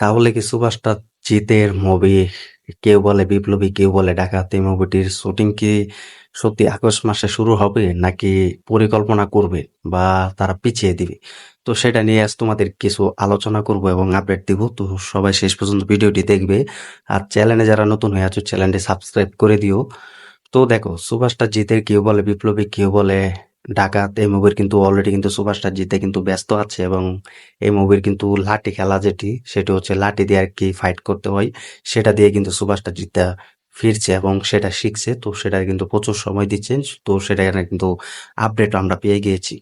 তাহলে কি সুপারস্টার জিতের মুভি কেউ বলে বিপ্লবী, কেউ বলে ডাকাতি মুভিটির শুটিং কি সত্যি আগস্ট মাসে শুরু হবে নাকি পরিকল্পনা করবে বা তারা পিছিয়ে দিবে? তো সেটা নিয়ে আজ তোমাদের কিছু আলোচনা করব এবং আপডেট দিব। তো সবাই শেষ পর্যন্ত ভিডিওটি দেখবে আর চ্যানেলে যারা নতুন হয়ে আছো চ্যানেলটি সাবস্ক্রাইব করে দিও। তো দেখো সুপারস্টার জিতের কেউ বলে বিপ্লবী, কেউ বলে ডাকাত, এই মুভির কিন্তু অলরেডি কিন্তু সুপারস্টার জিতে কিন্তু ব্যস্ত আছে এবং এই মুভির কিন্তু লাঠি খেলা যেটি, সেটি হচ্ছে লাঠি দিয়ে আর কি ফাইট করতে হয়। সেটা দিয়ে কিন্তু সুপারস্টার জিতে ফিরছে এবং সেটা শিখছে, তো সেটা কিন্তু প্রচুর সময় দিচ্ছেন তো সেটা কিন্তু আপডেট আমরা পেয়ে গিয়েছি।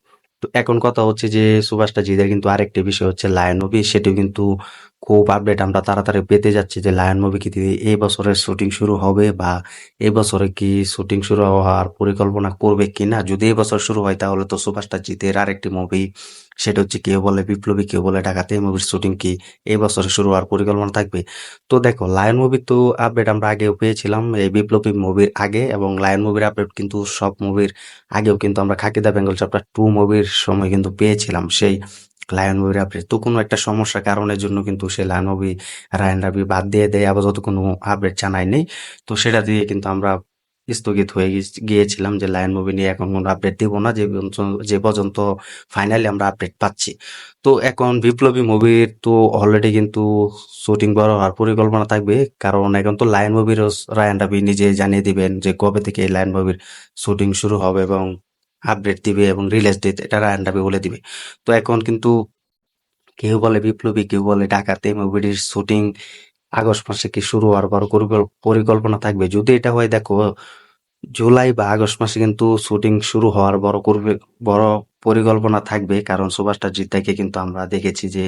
তো এখন কথা হচ্ছে যে সুভাষটা জিদের কিন্তু আরেকটি বিষয় হচ্ছে লায়ন মুভি সেটিও কিন্তু খুব আপডেট আমরা তাড়াতাড়ি পেতে যাচ্ছি যে লায়ন মুভি কি এই বছরের শুটিং শুরু হবে বা এই বছরে কি শুটিং শুরু হওয়ার পরিকল্পনা করবে কি না যদি এই বছর শুরু হয় তাহলে তো সুভাষটা জিতের আরেকটি মুভি সেটা হচ্ছে কেউ বলে বিপ্লবী কেউ বলে ঢাকাতে মুভির শুটিং কি এই বছরে শুরু হওয়ার পরিকল্পনা থাকবে? তো দেখো লায়ন মুভি তো আপডেট আমরা আগেও পেয়েছিলাম, এই বিপ্লবী মুভির আগে এবং লায়ন মুভির আপডেট কিন্তু সব মুভির আগেও কিন্তু আমরা খাকিদা বেঙ্গল চ্যাপ্টার টু মুভির সময় কিন্তু পেয়েছিলাম। সেই লায়ন মুভির আপডেট তো কোনো একটা সমস্যা কারণের জন্য কিন্তু সে লায়ন মুভি রায়ন রাবি বাদ দিয়ে দেয়, আপাতত কোনো আপডেট জানায় নেই। তো সেটা দিয়ে কিন্তু আমরা স্থগিত হয়ে গিয়েছিলাম যে লায়ন মুভি নিয়ে এখন কোনো আপডেট দিব না, যে যে পর্যন্ত ফাইনালি আমরা আপডেট পাচ্ছি। তো এখন বিপ্লবী মুভির তো অলরেডি কিন্তু শুটিং বড় হওয়ার পরিকল্পনা থাকবে, কারণ এখন তো লায়ন মুভির রায়ন রাবি নিজে জানিয়ে দিবেন যে কবে থেকে এই লায়ন মুভির শুটিং শুরু হবে এবং আপডেট দিবে এবং রিলিজ ডেট এটা রায়ন রাবি বলে দিবে। তো এখন কিন্তু কেউ বলে বিপ্লবী, কেউ বলে ডাকাতে মুভিটির শুটিং আগস্ট মাসে কি শুরু হওয়ার বড় পরিকল্পনা থাকবে? যদি এটা হয়, দেখো, জুলাই বা আগস্ট মাসে কিন্তু শুটিং শুরু হওয়ার বড় করবে, বড় পরিকল্পনা থাকবে। কারণ সুভাষটা জিদ্দাকে কিন্তু আমরা দেখেছি যে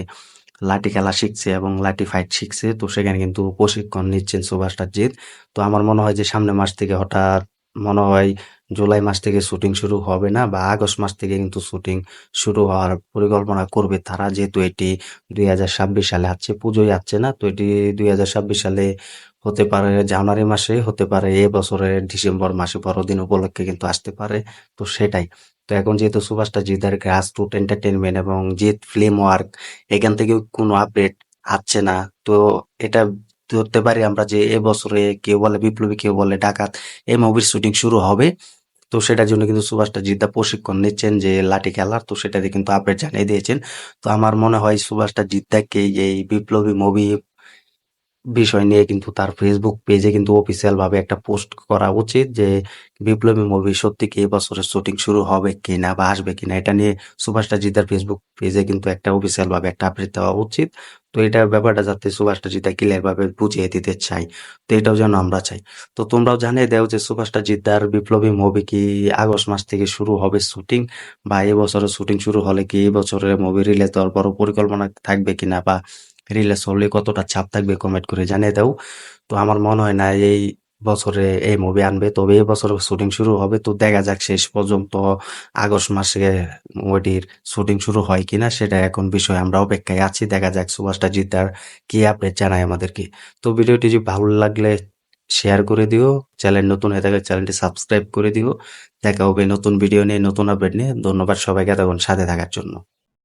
লাঠি খেলা শিখছে এবং লাঠি ফাইট শিখছে। তো সেখানে কিন্তু প্রশিক্ষণ নিচ্ছেন সুভাষটা জিৎ। তো আমার মনে হয় যে সামনে মাস থেকে হঠাৎ মনে হয় জুলাই মাস থেকে শুটিং শুরু হবে না বা আগস্ট মাস থেকে কিন্তু শুটিং শুরু হওয়ার পরিকল্পনা করবে তারা। যেহেতু এটি দুই হাজার ছাব্বিশ সালে আছে পুজোয় আসছে না, তো এটি দুই হাজার ছাব্বিশ সালে হতে পারে জানুয়ারি মাসে, হতে পারে এ বছরের ডিসেম্বর মাসে বড়দিন উপলক্ষে কিন্তু আসতে পারে, তো সেটাই। তো এখন যেহেতু সুভাষটা জিদার গ্রাস টুট এন্টারটেনমেন্ট এবং জিৎ ফিল্ম ওয়ার্ক এখান থেকে কোনো আপডেট আসছে না, তো এটা ধরতে পারি আমরা যে এবছরে কেউ বলে, বিপ্লবী কেউ বলে ডাকাত, এই মুভির শুটিং শুরু হবে। তো সেটার জন্য কিন্তু সুভাষটা জিদ্দা প্রশিক্ষণ নিচ্ছেন যে লাঠি খেলার, তো সেটাতে কিন্তু আপডেট জানিয়ে দিয়েছেন। তো আমার মনে হয় সুভাষটা জিদ্দাকে এই বিপ্লবী মুভি বিষয় নিয়ে কিন্তু তার ফেসবুক পেজে কিন্তু অফিসিয়াল ভাবে একটা পোস্ট করা উচিত যে, বিপ্লবী মুভি সত্যি কি এই বছরের শুটিং শুরু হবে কিনা বা আসবে কিনা? এটা নিয়ে সুভাষটা জিদার ফেসবুক পেজে কিন্তু একটা অফিসিয়াল ভাবে একটা আপডেট দেওয়া উচিত। তো এটা ব্যাপারটা যাতে সুভাষটা জিদা ক্লিয়ার ভাবে বুঝিয়ে দিতে চাই তো এটাও যেন আমরা চাই। তো তোমরাও জানিয়ে দেও যে, সুভাষটা জিদ্দার বিপ্লবী মুভি কি আগস্ট মাস থেকে শুরু হবে শুটিং বা এই বছরের শুটিং শুরু হলে কি এবছরের মুভি রিলিজ দেওয়ার বড় পরিকল্পনা থাকবে কিনা বা রিলিজ হলে কতটা ছাপ থাকবে কমেন্ট করে জানিয়ে দাও। তো আমার মনে হয় না এই বছরে এই মুভি আনবে, তবে এই বছর শুটিং শুরু হবে। তো দেখা যাক শেষ পর্যন্ত আগস্ট মাসে মুভিটির শুটিং শুরু হয় কিনা, সেটা এখন বিষয় আমরা অপেক্ষায় আছি। দেখা যাক সুভাষটা জিদ্দার কি আপডেট জানায় আমাদেরকে। তো ভিডিওটি যদি ভালো লাগলে শেয়ার করে দিও চ্যানেল নতুন হয়ে থাকলে চ্যানেলটি সাবস্ক্রাইব করে দিও। দেখা হবে নতুন ভিডিও নিয়ে, নতুন আপডেট নিয়ে। ধন্যবাদ সবাইকে তখন সাথে থাকার জন্য।